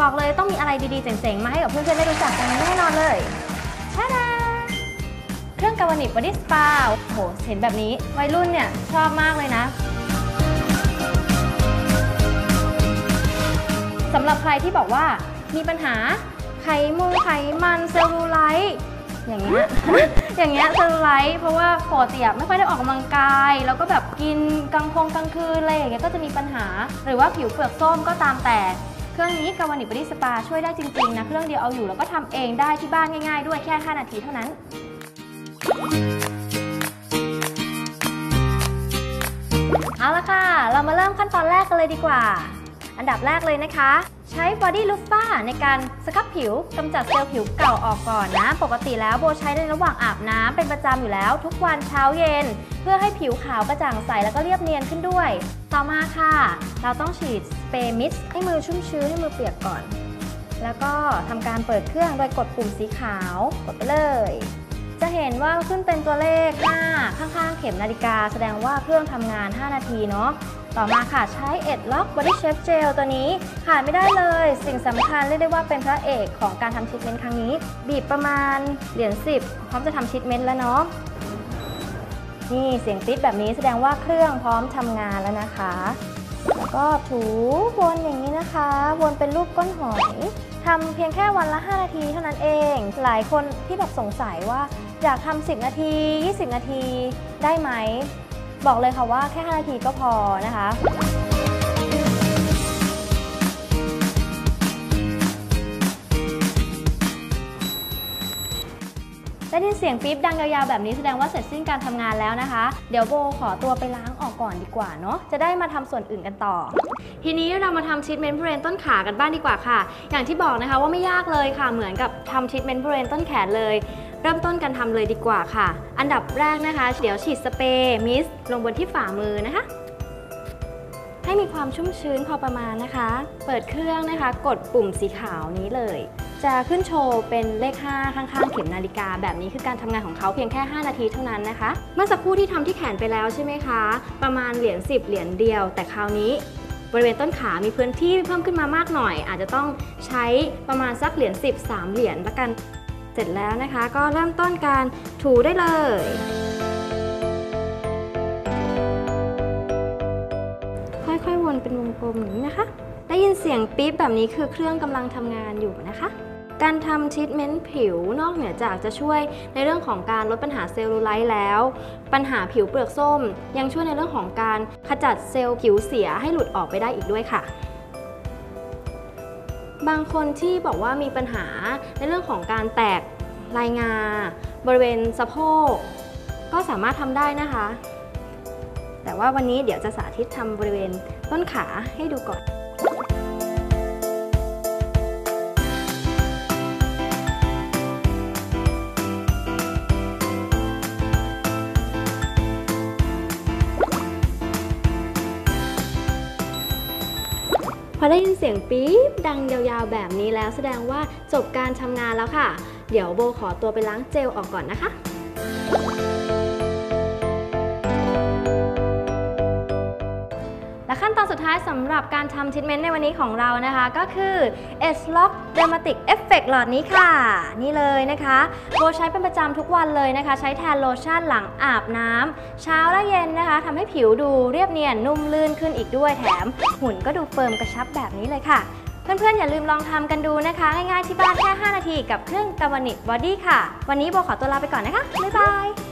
บอกเลยต้องมีอะไรดีๆ เจ๋งๆ มาให้กับเพื่อนๆได้รู้จักกันแน่นอนเลยชาดาเครื่องกาวนิกบอดี้สปาโอ้โหเห็นแบบนี้วัยรุ่นเนี่ยชอบมากเลยนะสำหรับใครที่บอกว่ามีปัญหาไขมุงไขมันเซลลูไลท์อย่างเงี้ย อย่างเงี้ยเซลลูไลท์เพราะว่าปกติไม่ค่อยได้ออกกำลังกาย แล้วก็แบบกินกลางพงกลางคืนอะไรอย่างเงี้ยก็จะมีปัญหา หรือว่าผิวเปลือกส้มก็ตามแต่ เครื่องนี้กาวานิบอดี้สปาช่วยได้จริง ๆ นะ เครื่องเดียวเอาอยู่แล้วก็ทำเองได้ที่บ้านง่าย ๆ ด้วยแค่ 5 นาทีเท่านั้น เอาละค่ะ เรามาเริ่มขั้นตอนแรกกันเลยดีกว่า อันดับแรกเลยนะคะ ใช้ Body l u f a ในการสครับผิวกำจัดเซลล์ผิวเก่าออกก่อนนะ ปกติแล้วโบใช้ในระหว่างอาบน้ำเป็นประจำอยู่แล้ว ทุกวันเช้าเย็น เพื่อให้ผิวขาวกระจ่างใสแล้วก็เรียบเนียนขึ้นด้วย ต่อมาค่ะ เราต้องฉีดสเปรย์มิสให้มือชุ่มชื้นให้มือเปียกก่อน แล้วก็ทำการเปิดเครื่องโดยกดปุ่มสีขาวกดไปเลยจะเห็นว่าขึ้นเป็นตัวเลข 5 ข้างๆ เข็มนาฬิกา แสดงว่าเครื่องทำงาน 5 นาทีเนาะ ต่อมาค่ะใช้เอ็ดล็อกบอดี้เชฟเจลตัวนี้ขาดไม่ได้เลย สิ่งสำคัญเรียกได้ว่าเป็นพระเอกของการทำชิทเมนต์ครั้งนี้ บีบประมาณเหรียญ10 พร้อมจะทำชิทเมนต์แล้วเนาะนี่เสียงติ๊ดแบบนี้แสดงว่าเครื่องพร้อมทำงานแล้วนะคะ แล้วก็ถูวนอย่างนี้นะคะ วนเป็นรูปก้นหอยทำเพียงแค่วันละ 5 นาทีเท่านั้นเอง หลายคนที่แบบสงสัยว่าอยากทำ10 นาที 20 นาทีได้ไหม บอกเลยค่ะว่าแค่ 5 นาทีก็พอนะคะได้ยินเสียงปี๊บดังยาวๆแบบนี้แสดงว่าเสร็จสิ้นการทำงานแล้วนะคะ เดี๋ยวโบขอตัวไปล้างออกก่อนดีกว่าเนาะจะได้มาทำส่วนอื่นกันต่อ ทีนี้เรามาทำชีทเมนต์บริเวณต้นขากันบ้างดีกว่าค่ะ อย่างที่บอกนะคะว่าไม่ยากเลยค่ะเหมือนกับทำชีทเมนต์บริเวณต้นแขนเลย เริ่มต้นกันทำเลยดีกว่าค่ะ อันดับแรกนะคะ เดี๋ยวฉีดสเปรย์มิสลงบนที่ฝ่ามือนะคะ ให้มีความชุ่มชื้นพอประมาณนะคะ เปิดเครื่องนะคะ กดปุ่มสีขาวนี้เลย จะขึ้นโชว์เป็นเลข 5 ข้างๆ เข็มนาฬิกา แบบนี้คือการทำงานของเขาเพียงแค่ 5 นาทีเท่านั้นนะคะ เมื่อสักครู่ที่ทำที่แขนไปแล้วใช่ไหมคะ ประมาณเหรียญ10 เหรียญเดียว แต่คราวนี้บริเวณต้นขามีพื้นที่เพิ่มขึ้นมามากหน่อย อาจจะต้องใช้ประมาณสักเหรียญ10 3เหรียญละกัน เสร็จแล้วนะคะก็เริ่มต้นการถูได้เลย ค่อยๆวนเป็นวงกลมอย่างนี้นะคะ ได้ยินเสียงปี๊บแบบนี้คือเครื่องกำลังทำงานอยู่นะคะการทำทรีทเมนต์ผิวนอกเหนือจากจะช่วยในเรื่องของการลดปัญหาเซลลูไลท์แล้ว ปัญหาผิวเปลือกส้ม ยังช่วยในเรื่องของการขจัดเซลล์ผิวเสียให้หลุดออกไปได้อีกด้วยค่ะ บางคนที่บอกว่ามีปัญหาในเรื่องของการแตกลายงา บริเวณสะโพกก็สามารถทำได้นะคะ แต่ว่าวันนี้เดี๋ยวจะสาธิตทำบริเวณต้นขาให้ดูก่อน อได้ยินเสียงปี๊บดังยาวๆแบบนี้แล้วแสดงว่าจบการทำงานแล้วค่ะ เดี๋ยวโบขอตัวไปล้างเจลออกก่อนนะคะ ท้ายสำหรับการทำทรีทเมนต์ในวันนี้ของเรานะคะ ก็คือ S Lock Dermatic Effect หลอดนี้ค่ะ นี่เลยนะคะโบใช้เป็นประจำทุกวันเลยนะคะ ใช้แทนโลชั่นหลังอาบน้ำเช้าและเย็นนะคะทำให้ผิวดูเรียบเนียนนุ่มลื่นขึ้นอีกด้วยแถม หุ่นก็ดูเฟิร์มกระชับแบบนี้เลยค่ะเพื่อนๆ อย่าลืมลองทำกันดูนะคะ ง่ายๆ ที่บ้านแค่ 5 นาทีกับเครื่องกาวนิกบอดี้ค่ะ วันนี้โบขอตัวลาไปก่อนนะคะ บ๊ายบาย